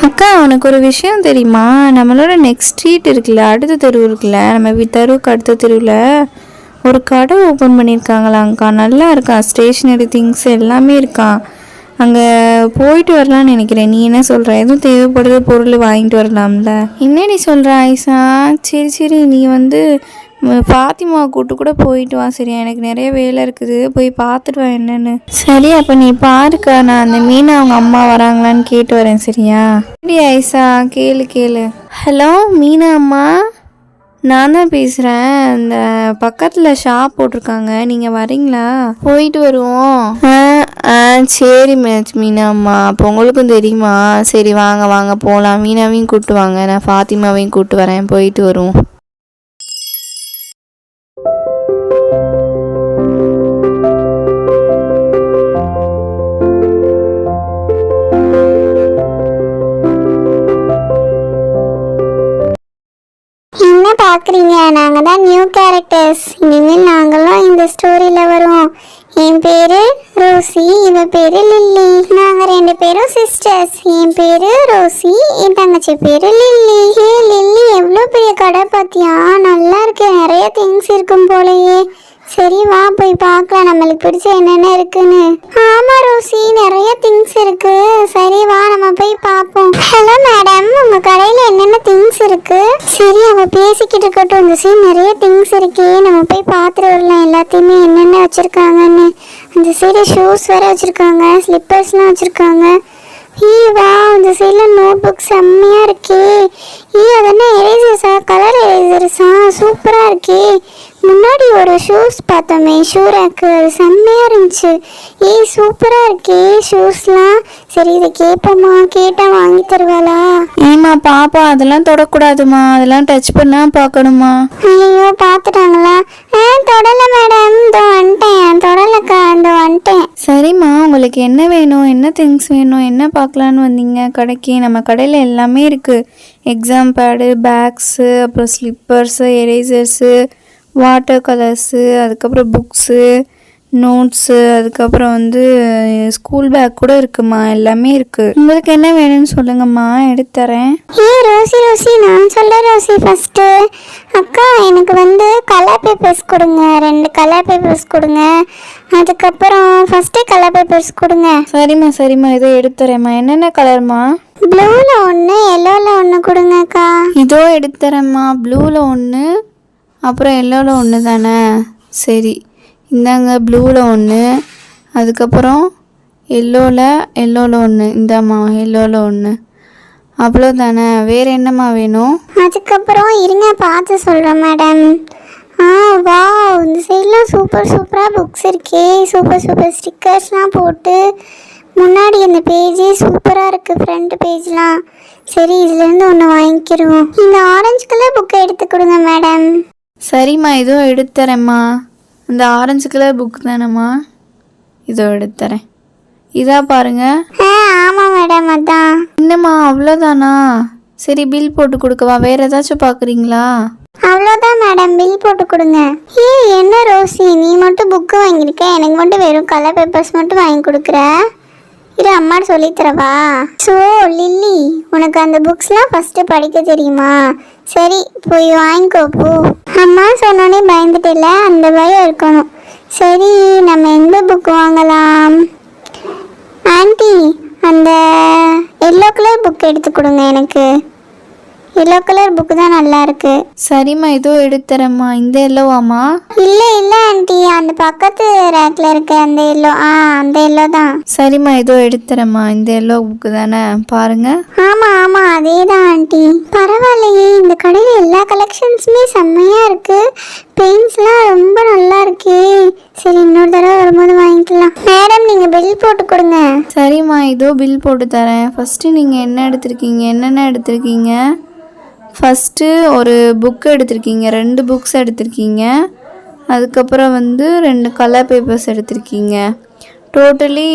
அக்கா உனக்கு ஒரு விஷயம் தெரியுமா? நம்மளோட நெக்ஸ்ட் ஸ்ட்ரீட் இருக்குல்ல அடுத்த தெரு இருக்குல்ல நம்ம வீ- தெருவுக்கு அடுத்த தெருவில் ஒரு கடை ஓப்பன் பண்ணியிருக்காங்களாங்க்கா நல்லா இருக்கான் ஸ்டேஷ்னரி திங்ஸ் எல்லாமே இருக்கான் அங்கே போயிட்டு வரலாம்னு நினைக்கிறேன். நீ என்ன சொல்கிற எதுவும் தேவைப்படுற பொருள் வாங்கிட்டு வரலாம்ல. என்னடி சொல்கிற ஐசா? சரி சரி. நீ வந்து ஃபாத்திமா ஃபாத்திமாவை கூட்டு கூட போயிட்டு வா சரியா? எனக்கு நிறைய வேலை இருக்குது. போய் பார்த்துட்டு வா என்னன்னு. சரி அப்போ நீ பாருக்கா. நான் அந்த மீன் அவங்க அம்மா வராங்களான்னு கேட்டு வரேன் சரியா? சரி ஐசா கேளு கேளு. ஹலோ மீனா அம்மா? நான் தான் பேசுகிறேன் இந்த பக்கத்தில் ஷாப் போட்டிருக்காங்க. நீங்கள் வரீங்களா? போயிட்டு வருவோம். ஆ ஆ சரி மேட்ச் மீனா அம்மா. அப்போ உங்களுக்கும் தெரியுமா? சரி வாங்க வாங்க போகலாம் மீனாவையும் கூப்பிட்டு வாங்க. நான் ஃபாத்திமாவையும் கூப்பிட்டு வரேன். போயிட்டு வருவோம். பார்க்குறீங்க நாங்கள் தான் நியூ கேரக்டர்ஸ் இனிமேல் நாங்களும் இந்த ஸ்டோரியில் வருவோம். என் பேர் ரோசி இவ பேர் லில்லி. நாங்கள் ரெண்டு பேரும் சிஸ்டர்ஸ் என் பேர் ரோசி என் தங்கச்சி பேர் லில்லி. ஏ லில்லி எவ்வளோ பெரிய கடை பார்த்தியா நல்லா இருக்கு. நிறைய திங்ஸ் இருக்கும் போலயே. சரி வா போய் பார்க்கலாம். நம்மளுக்கு பிடிச்ச என்னென்ன இருக்குன்னு. ஆமா ரோசி நிறைய திங்ஸ் இருக்கு. சரி வா நம்ம போய் பார்ப்போம். ஹலோ மேடம் உங்க கடையில என்னென்ன திங்ஸ் இருக்கு? சரி அவ பேசிக்கிட்டு இருக்கட்டும். இந்த சைடு நிறைய திங்ஸ் இருக்கே. நம்ம போய் பார்த்துட்டு வரலாம். எல்லாத்தையுமே என்னென்ன வச்சிருக்காங்கன்னு. அந்த சைடு ஷூஸ் வேற வச்சிருக்காங்க. ஸ்லிப்பர்ஸ்லாம் வச்சிருக்காங்க. ஈ வா இந்த சைடில் நோட் புக் செம்மையாக இருக்கே. ஈ அதென்ன எரேசர்ஸா கலர் எரேசர்ஸா சூப்பராக இருக்கே. முன்னாடி ஒரு ஷூஸ் பார்த்தோமே. ஷூ ரேக்கு அது செம்மையாக இருந்துச்சு. ஏ சூப்பராக இருக்கே ஷூஸ்லாம் சரி இதை கேட்போமா கேட்டால் வாங்கி தருவாளா? ஏம்மா பாப்பா அதெல்லாம் தொடக்கூடாதுமா அதெல்லாம் டச் பண்ணா பார்க்கணுமா ஐயோ பார்த்துட்டாங்களா? ஆ தொடலை மேடம். இந்த வந்துட்டேன். தொடலைக்கா இந்த வந்துட்டேன். சரிம்மா உங்களுக்கு என்ன வேணும்? என்ன திங்ஸ் வேணும்? என்ன பார்க்கலான்னு வந்தீங்க? கடைக்கு நம்ம கடையில் எல்லாமே இருக்குது எக்ஸாம் பேடு பேக்ஸு அப்புறம் ஸ்லிப்பர்ஸு எரேசர்ஸு வாட்டர் கலர்ஸு அதுக்கப்புறம் புக்ஸு நோட்ஸு அதுக்கப்புறம் வந்து ஸ்கூல் பேக் கூட இருக்குமா? எல்லாமே இருக்குது உங்களுக்கு என்ன வேணும்னு சொல்லுங்கம்மா எடுத்து தரேன். ஏ ரோசி ரோசி நான் சொல்ல ரோசி ஃபஸ்ட்டு அக்கா எனக்கு வந்து கலர் பேப்பர்ஸ் கொடுங்க. ரெண்டு கலர் பேப்பர்ஸ் கொடுங்க. அதுக்கப்புறம் ஃபஸ்ட்டு கலர் பேப்பர்ஸ் கொடுங்க. சரிம்மா சரிம்மா இதோ எடுத்து தரேம்மா. என்னென்ன கலர்மா ப்ளூவில் ஒன்று எல்லோவில் ஒன்று கொடுங்கக்கா இதோ எடுத்து தரேம்மா. ப்ளூவில் ஒன்று அப்புறம் எல்லோவில் ஒன்று தானே? சரி. இந்தாங்க ப்ளூவில் ஒன்று அதுக்கப்புறம் எல்லோவில் எல்லோவில் ஒன்று இந்தாம்மா எல்லோவில் ஒன்று அவ்வளோ தானே வேறு என்னம்மா வேணும்? அதுக்கப்புறம் இருங்க பார்த்து சொல்கிறேன் மேடம் ஆ வா இந்த சைட்லாம் சூப்பர் சூப்பராக புக்ஸ் இருக்கே. சூப்பர் சூப்பர் ஸ்டிக்கர்ஸ்லாம் போட்டு முன்னாடி அந்த பேஜே சூப்பராக இருக்குது ஃப்ரண்ட் பேஜ்லாம் சரி இதுலேருந்து ஒன்று வாங்கிக்கிறோம் இந்த ஆரஞ்சு கலர் புக்கை எடுத்து கொடுங்க மேடம் சரிம்மா இதோ எடுத்து தரேம்மா இந்த ஆரஞ்சு கலர் புக் தானேம்மா. இதோ எடுத்து தரேன் இதா பாருங்க. ஆமாம் மேடம் அதான். என்னம்மா அவ்வளோதானா சரி பில் போட்டு கொடுக்கவா? வேறு ஏதாச்சும் பார்க்குறீங்களா அவ்வளோதான் மேடம் பில் போட்டு கொடுங்க. ஏ என்ன ரோசி? நீ மட்டும் புக்கு வாங்கியிருக்க? எனக்கு மட்டும் வெறும் கலர் பேப்பர்ஸ் மட்டும் வாங்கி கொடுக்குற? இரு அம்மா சொல்லித்தரவா ஸோ லில்லி உனக்கு அந்த புக்ஸ்லாம் ஃபஸ்ட்டு படிக்க தெரியுமா? சரி போய் வாங்கிக்கோ போ. அம்மா சொன்னோடனே பயந்துட்டில்ல அந்த பயம் இருக்கணும். சரி நம்ம எந்த புக் வாங்கலாம்? ஆன்ட்டி அந்த எல்லோ கலர் புக் எடுத்து கொடுங்க எனக்கு. எல்லோ கலர் புக்கு தான் நல்லா இருக்கு. சரிம்மா இதோ எடுத்து தரேம்மா இந்த எல்லோவாம்மா இல்ல இல்ல ஆண்டி அந்த பக்கத்து ரேக்ல இருக்க அந்த எல்லோ ஆ அந்த எல்லோ தான். சரிம்மா இதோ எடுத்துறேம்மா. இந்த எல்லோ புக்கு தானே? பாருங்க. ஆமா ஆமா அதே தான் ஆண்டி பரவாயில்லையே இந்த கடையில எல்லா கலெக்ஷன்ஸுமே செம்மையா இருக்கு. பெயிண்ட்ஸ்லாம் ரொம்ப நல்லா இருக்கே. சரி இன்னொரு தடவை வரும்போது வாங்கிக்கலாம். மேடம் நீங்க பில் போட்டு கொடுங்க. சரிம்மா இதோ பில் போட்டு தரேன். ஃபஸ்ட்டு நீங்கள் என்ன எடுத்திருக்கீங்க? என்னென்ன எடுத்திருக்கீங்க? ஃபஸ்ட்டு ஒரு புக் எடுத்திருக்கீங்க ரெண்டு புக்ஸ் எடுத்திருக்கீங்க. அதுக்கப்புறம் வந்து ரெண்டு கலர் பேப்பர்ஸ் எடுத்திருக்கீங்க. டோட்டலி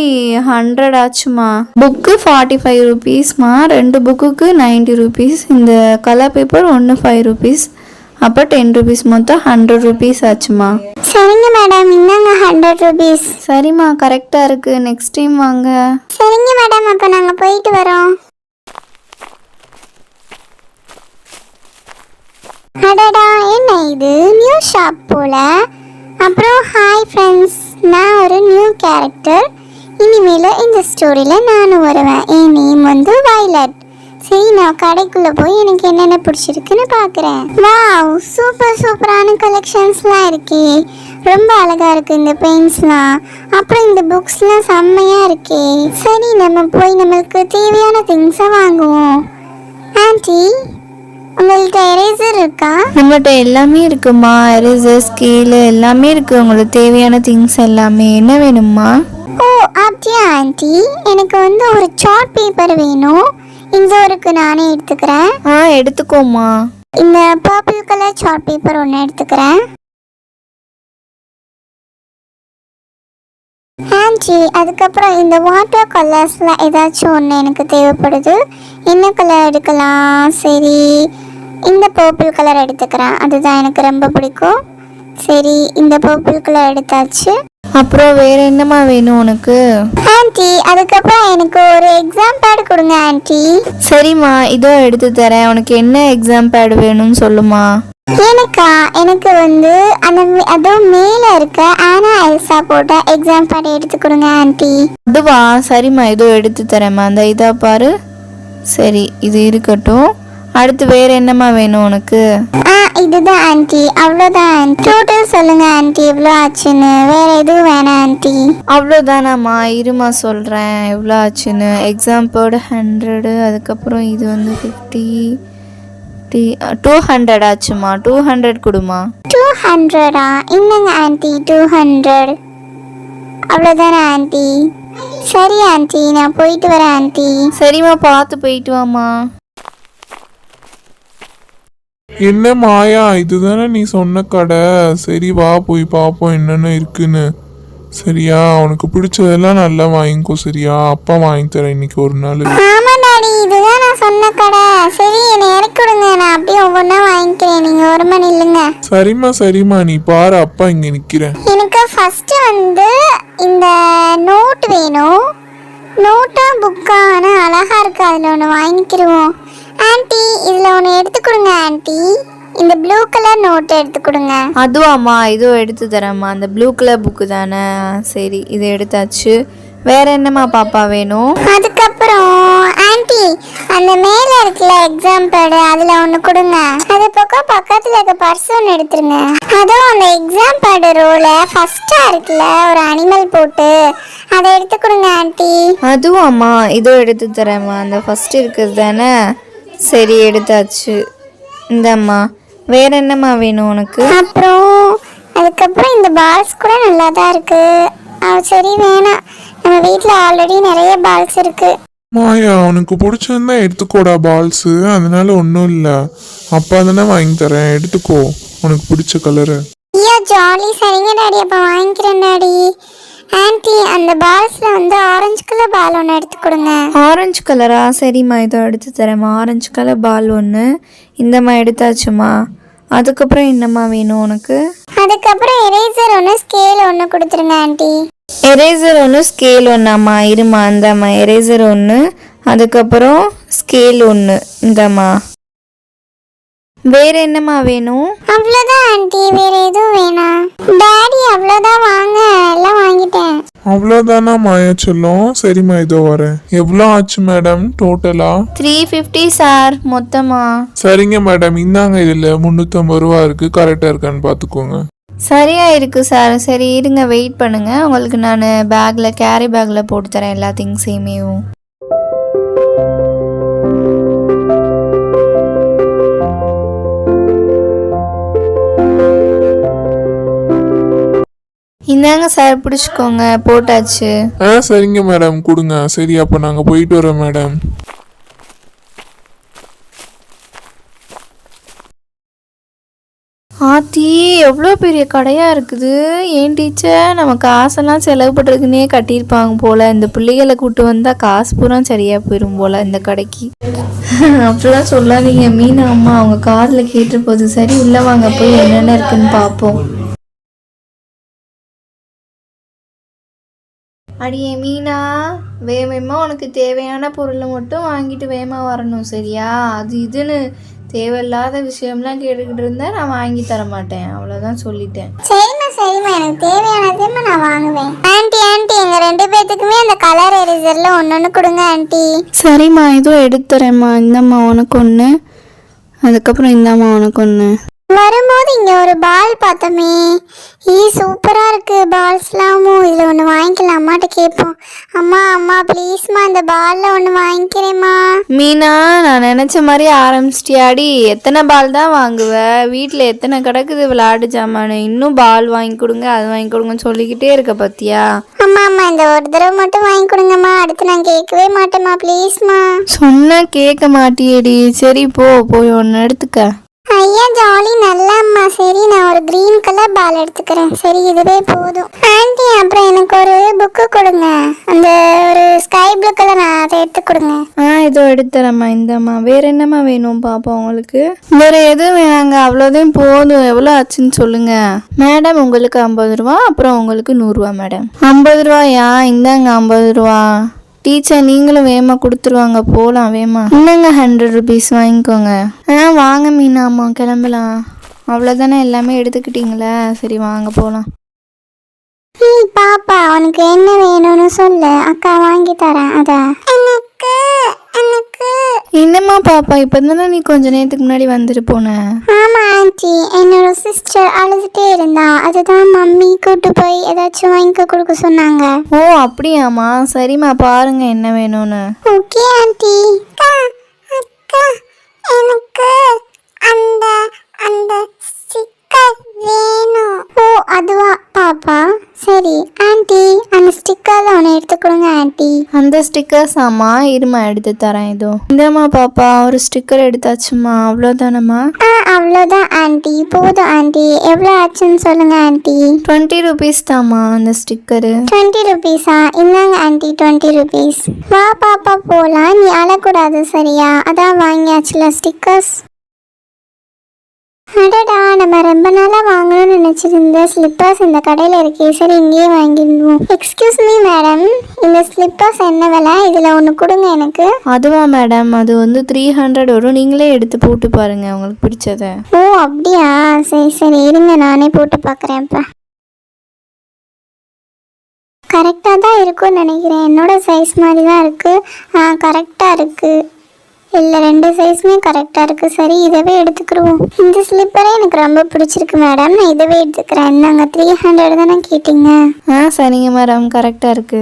ஹண்ட்ரட் ஆச்சுமா புக்கு ஃபார்ட்டி ஃபைவ் ருபீஸ்மா ரெண்டு புக்குக்கு நைன்ட்டி ருபீஸ் இந்த கலர் பேப்பர் ஒன்று ஃபைவ் ருபீஸ் அப்போ டென் ருபீஸ் மொத்தம் ஹண்ட்ரட் ருபீஸ் ஆச்சுமா சரிங்க மேடம் இந்தாங்க ஹண்ட்ரட் ருபீஸ் சரிம்மா கரெக்டாக இருக்குது நெக்ஸ்ட் டைம் வாங்க. சரிங்க மேடம் அப்போ நாங்கள் போயிட்டு வரோம். அடடா என்ன இது? நியூ ஷாப் போல. அப்புறம் ஹாய் ஃப்ரெண்ட்ஸ் நான் ஒரு நியூ கேரக்டர் இனிமேல் இந்த ஸ்டோரியில் நானும் வருவேன். என் நேம் வந்து வயலட் சரி நான் கடைக்குள்ளே போய் எனக்கு என்னென்ன பிடிச்சிருக்குன்னு பார்க்குறேன் வாவ் சூப்பர் சூப்பரான கலெக்ஷன்ஸ்லாம் இருக்கே. ரொம்ப அழகாக இருக்குது இந்த பெயிண்ட்ஸ்லாம் அப்புறம் இந்த புக்ஸ்லாம் செம்மையாக இருக்கே. சரி நம்ம போய் நம்மளுக்கு தேவையான திங்ஸை வாங்குவோம். ஆன்ட்டி உங்கள்கிட்ட எரேசர் இருக்கா? நம்மகிட்ட எல்லாமே இருக்குமா? எரேசர் ஸ்கேலு எல்லாமே இருக்குது உங்களுக்கு தேவையான திங்ஸ் எல்லாமே. என்ன வேணும்மா? ஓ அப்படியா ஆன்ட்டி எனக்கு வந்து ஒரு சார்ட் பேப்பர் வேணும். இந்த ஒருக்கு நானே எடுத்துக்கிறேன். ஆ எடுத்துக்கோமா இந்த பர்பிள் கலர் சார்ட் பேப்பர் ஒன்று எடுத்துக்கிறேன். ஆன்ட்டி அதுக்கப்புறம் இந்த வாட்டர் கலர்ஸில் ஏதாச்சும் ஒன்று எனக்கு தேவைப்படுது. என்ன கலர் எடுக்கலாம்? சரி. இந்த பர்பிள் கலர் எடுத்துக்கிறேன். அதுதான் எனக்கு ரொம்ப பிடிக்கும். சரி இந்த பர்பிள் கலர் எடுத்தாச்சு. அப்புறம் வேற என்னம்மா வேணும் உனக்கு? ஆன்ட்டி அதுக்கப்புறம் எனக்கு ஒரு எக்ஸாம் பேட் கொடுங்க ஆன்ட்டி சரிம்மா இதோ எடுத்து தரேன். உனக்கு என்ன எக்ஸாம் பேட் வேணும்னு சொல்லுமா? எனக்கா? எனக்கு வந்து அந்த அதுவும் மேலே இருக்க ஆனா எல்சா போட்ட எக்ஸாம் பேட் எடுத்து கொடுங்க ஆன்ட்டி அதுவா? சரிம்மா இதோ எடுத்து தரேம்மா. அந்த இதா பாரு. சரி இது இருக்கட்டும். அடுத்து வேற என்னம்மா வேணும் உனக்கு? ஆ இதுதான் ஆன்ட்டி அவ்வளோதான் ஆன்ட்டி டோட்டல் சொல்லுங்க ஆன்ட்டி எவ்வளோ ஆச்சுன்னு. வேற எதுவும் வேணாம் ஆன்ட்டி அவ்வளோதானாம்மா. இருமா சொல்கிறேன் எவ்வளோ ஆச்சுன்னு. எக்ஸாம் பேர்டு ஹண்ட்ரடு அதுக்கப்புறம் இது வந்து ஃபிஃப்டி டி டூ ஹண்ட்ரட் ஆச்சுமா டூ ஹண்ட்ரட் கொடுமா டூ ஹண்ட்ரடா இன்னங்க ஆன்ட்டி டூ ஹண்ட்ரட் அவ்வளோதானே ஆன்ட்டி சரி ஆன்ட்டி நான் போயிட்டு வரேன் ஆன்ட்டி சரிம்மா பார்த்து போயிட்டு வாம்மா. என்ன மாயா இதுதானே நீ சொன்ன கடை. சரி வா போய் பார்ப்போம் என்னென்ன இருக்குன்னு. சரியா உனக்கு பிடிச்சதெல்லாம் நல்லா வாங்கிக்கோ சரியா? அப்பா வாங்கி தரேன் இன்னைக்கு ஒரு நாள். ஆமா டாடி இதுதான் நான் சொன்ன கடை. சரி என்னை இறக்கி விடுங்க. நான் அப்படியே ஒவ்வொன்றா வாங்கிக்கிறேன். நீங்கள் ஒரு மணி இல்லைங்க. சரிம்மா சரிம்மா. நீ பாரு அப்பா இங்க நிக்கிறேன். எனக்கு ஃபர்ஸ்ட் வந்து இந்த நோட் வேணும். நோட்டா புக்கா ஆனால் அழகா இருக்கு. அதில் ஒன்று வாங்கிக்கிடுவோம் ஆன்ட்டி இதில் ஒன்று எடுத்து கொடுங்க ஆன்ட்டி இந்த ப்ளூ கலர் நோட் எடுத்து கொடுங்க. அதுவாம்மா இதோ எடுத்து தரேம்மா. அந்த ப்ளூ கலர் புக்கு தானே. சரி இதை எடுத்தாச்சு. வேற என்னம்மா பாப்பா வேணும்? அதுக்கப்புறம் ஆன்ட்டி அந்த மேலே இருக்குல்ல எக்ஸாம் பேடு அதில் ஒன்று கொடுங்க. அது பக்கம் பக்கத்தில் இருக்க பர்ஸ் ஒன்று எடுத்துருங்க. அதுவும் அந்த எக்ஸாம் பேடு ரோல ஃபஸ்ட்டாக இருக்குல்ல ஒரு அனிமல் போட்டு அதை எடுத்து கொடுங்க ஆன்ட்டி அதுவாம்மா இதோ எடுத்து தரேம்மா. அந்த ஃபர்ஸ்ட் இருக்கிறது தானே. சரி எடுத்தாச்சு. இந்தாம்மா வேற என்னம்மா வேணும் உனக்கு? அப்புறம் அதுக்கப்புறம் இந்த பால்ஸ் கூட நல்லா தான் இருக்கு. ஆ, சரி வேணாம். நம்ம வீட்டில் ஆல்ரெடி நிறைய பால்ஸ் இருக்கு. மாயா உனக்கு பிடிச்சிருந்தா எடுத்துக்கோடா பால்ஸ் அதனால ஒன்றும் இல்லை. அப்பா தானே வாங்கி தரேன். எடுத்துக்கோ. உனக்கு பிடிச்ச கலரு ஐயா ஜாலி சரிங்க டாடி. அப்போ வாங்கிக்கிறேன் டாடி. ஆன்ட்டி அந்த பால்ஸில் வந்து ஆரஞ்சு கலர் பால் ஒன்று எடுத்து கொடுங்க. ஆரஞ்சு கலரா சரிம்மா இதோ எடுத்து தரேம்மா. ஆரஞ்சு கலர் பால் ஒன்று இந்தம்மா எடுத்தாச்சுமா அதுக்கப்புறம் என்னம்மா வேணும் உனக்கு? அதுக்கப்புறம் எரேசர் ஒன்று ஸ்கேல் ஒன்று கொடுத்துருங்க ஆன்ட்டி எரேசர் ஒன்று ஸ்கேல் ஒன்றாம்மா இருமா இந்தாம்மா. எரேசர் ஒன்று அதுக்கப்புறம் ஸ்கேல் ஒன்று இந்தாம்மா. வேற என்னம்மா வேணும்? அவ்வளோதான் ஆன்ட்டி வேற எதுவும் வேணாம். டாடி அவ்வளோதான் வாங்க. எல்லாம் வாங்கிட்டேன். அவ்வளோதானா மாயா சொல்லும்? சரிம்மா இதோ வரேன். எவ்வளோ ஆச்சு மேடம் டோட்டலா த்ரீ ஃபிஃப்டி சார் மொத்தமா. சரிங்க மேடம் இந்தாங்க இதில் முந்நூற்றம்பது ரூபா இருக்கு. கரெக்டாக இருக்கான்னு பார்த்துக்கோங்க சரியா இருக்கு சார் சரி இருங்க வெயிட் பண்ணுங்க. உங்களுக்கு நான் பேக்கில் கேரி பேக்கில் போட்டு தரேன் எல்லா திங்ஸையுமேவும் இந்தாங்க சார் பிடிச்சிக்கோங்க. போட்டாச்சு. ஆ சரிங்க மேடம் கொடுங்க. சரி அப்போ நாங்கள் போயிட்டு வரோம் மேடம் ஆத்தி எவ்வளோ பெரிய கடையாக இருக்குது? ஏன் டீச்சர் நம்ம காசெல்லாம் செலவு பண்ணுறதுக்குன்னே கட்டியிருப்பாங்க போல். இந்த பிள்ளைகளை கூட்டு வந்தால் காசு பூரா சரியாக போயிடும் போல் இந்த கடைக்கு. அப்படிலாம் சொல்லாதீங்க. மீனா அம்மா அவங்க காதில் கேட்டு போகுது சரி உள்ளே வாங்க போய் என்னென்ன இருக்குன்னு பார்ப்போம் அடியே மீனா வேகமா உனக்கு தேவையான பொருளை மட்டும் வாங்கிட்டு வேகமா வரணும் சரியா? அது இதுன்னு தேவையில்லாத விஷயம்லாம் கேட்டுக்கிட்டு இருந்தா நான் வாங்கி தர மாட்டேன். அவ்வளோதான் சொல்லிட்டேன். சரிம்மா சரிம்மா. எனக்கு தேவையானதையுமா நான் வாங்குவேன். ஆன்ட்டி ஆன்ட்டி எங்க ரெண்டு பேத்துக்குமே அந்த கலர் எரேசர்ல ஒன்னொன்னு கொடுங்க ஆன்ட்டி சரிம்மா இதோ எடுத்துறேம்மா. இந்தம்மா உனக்கு ஒன்று அதுக்கப்புறம் இந்தாம்மா உனக்கு ஒன்று வரும்போது இங்க ஒரு பால் பார்த்தோமே. ஈ சூப்பரா இருக்கு. பால்ஸ்லாமும் இதுல ஒன்று வாங்கிக்கலாம்? அம்மாட்ட கேட்போம். அம்மா அம்மா ப்ளீஸ்மா இந்த பால்ல ஒன்று வாங்கிக்கிறேம்மா. மீனா நான் நினச்ச மாதிரி ஆரம்பிச்சிட்டியாடி. எத்தனை பால் தான் வாங்குவ? வீட்டில் எத்தனை கிடக்குது? விளையாட்டு ஜாமான். இன்னும் பால் வாங்கி கொடுங்க அது வாங்கி கொடுங்கன்னு சொல்லிக்கிட்டே இருக்க பத்தியா? அம்மா அம்மா இந்த ஒரு தடவை மட்டும் வாங்கி கொடுங்கம்மா. அடுத்து நான் கேட்கவே மாட்டேம்மா ப்ளீஸ்மா சொன்னா கேட்க மாட்டியேடி. சரி போ. போய் ஒன்று எடுத்துக்க. ஐயா ஜாலி நல்லாம்மா சரி நான் ஒரு க்ரீன் கலர் பால் எடுத்துக்கிறேன். சரி இதுவே போதும். ஆண்டி அப்புறம் எனக்கு ஒரு புக்கு கொடுங்க. அந்த ஒரு ஸ்கை ப்ளூ கலர் அதை எடுத்து கொடுங்க. ஆ இதோ எடுத்துறேம்மா. இந்தம்மா. வேற என்னம்மா வேணும் பாப்பா உங்களுக்கு? வேற எதுவும் வேணாங்க. அவ்வளோதான் போதும். எவ்வளோ ஆச்சுன்னு சொல்லுங்க. மேடம் உங்களுக்கு ஐம்பது ரூபா. அப்புறம் உங்களுக்கு நூறுரூவா மேடம் ஐம்பது ரூபாயா? இந்தாங்க ஐம்பது ரூபா. டீச்சர் நீங்களும் வேமா கொடுத்துருவாங்க. போகலாம் வேமா. இன்னங்க ஹண்ட்ரட் ருபீஸ் வாங்கிக்கோங்க. ஆ வாங்க மீனா அம்மா கிளம்பலாம். அவ்வளோதானே எல்லாமே எடுத்துக்கிட்டீங்களா. சரி வாங்க போகலாம் ஏய் பாப்பா உனக்கு என்ன வேணும்னு சொல்லு. அக்கா வாங்கி தரேன் அத. எனக்கு என்னம்மா பாப்பா இப்போ தானே நீ கொஞ்ச நேரத்துக்கு முன்னாடி வந்துட்டு போன? ஆமா ஆன்ட்டி. என்னோட சிஸ்டர் அழுதுட்டே இருந்தா. அதுதான் மம்மி கூட்டு போய் ஏதாச்சும் வாங்கிக்க கொடுக்க சொன்னாங்க. ஓ அப்படியாம்மா. சரிம்மா பாருங்க என்ன வேணும்னு. Okay aunty. ஸ்டிக்கர்ஸ் ஆமா இருமா எடுத்து தரேன் இதோ. இந்தம்மா பாப்பா ஒரு ஸ்டிக்கர் எடுத்தாச்சுமா அவ்வளோதானம்மா அவ்வளோதான் ஆன்ட்டி போதும் ஆன்ட்டி எவ்வளோ ஆச்சுன்னு சொல்லுங்க ஆன்ட்டி டுவெண்ட்டி ருபீஸ் தாம்மா அந்த ஸ்டிக்கரு டுவெண்ட்டி ருபீஸா? இந்தாங்க ஆன்ட்டி டுவெண்ட்டி ருபீஸ். வா பாப்பா போகலாம் நீ அழக்கூடாது சரியா? அதான் வாங்கியாச்சுல ஸ்டிக்கர்ஸ் அடடா நம்ம ரொம்ப நாளாக வாங்கணும்னு நினச்சிருந்த ஸ்லிப்பர்ஸ் இந்த கடையில் இருக்கே. சரி இங்கேயே வாங்கிடுவோம். எக்ஸ்கியூஸ் மீ மேடம் இந்த ஸ்லிப்பர்ஸ் என்ன விலை? இதில் ஒன்று கொடுங்க எனக்கு. அதுவா மேடம் அது வந்து த்ரீ ஹண்ட்ரட் வரும். நீங்களே எடுத்து போட்டு பாருங்க உங்களுக்கு பிடிச்சத. ஓ அப்படியா? சரி சரி இருங்க நானே போட்டு பார்க்குறேன் இப்போ கரெக்டாக தான் இருக்கும்னு நினைக்கிறேன். என்னோட சைஸ் மாதிரி தான் இருக்குது கரெக்டாக இருக்குது இல்லை ரெண்டு சைஸுமே கரெக்டாக இருக்குது சரி இதவே எடுத்துக்கிடுவோம் இந்த ஸ்லிப்பரே எனக்கு ரொம்ப பிடிச்சிருக்கு மேடம் நான் இதவே எடுத்துக்கிறேன். நாங்கள் த்ரீ ஹண்ட்ரட் தானே கேட்டிங்க? ஆ சரிங்க மேடம் கரெக்டாக இருக்கு.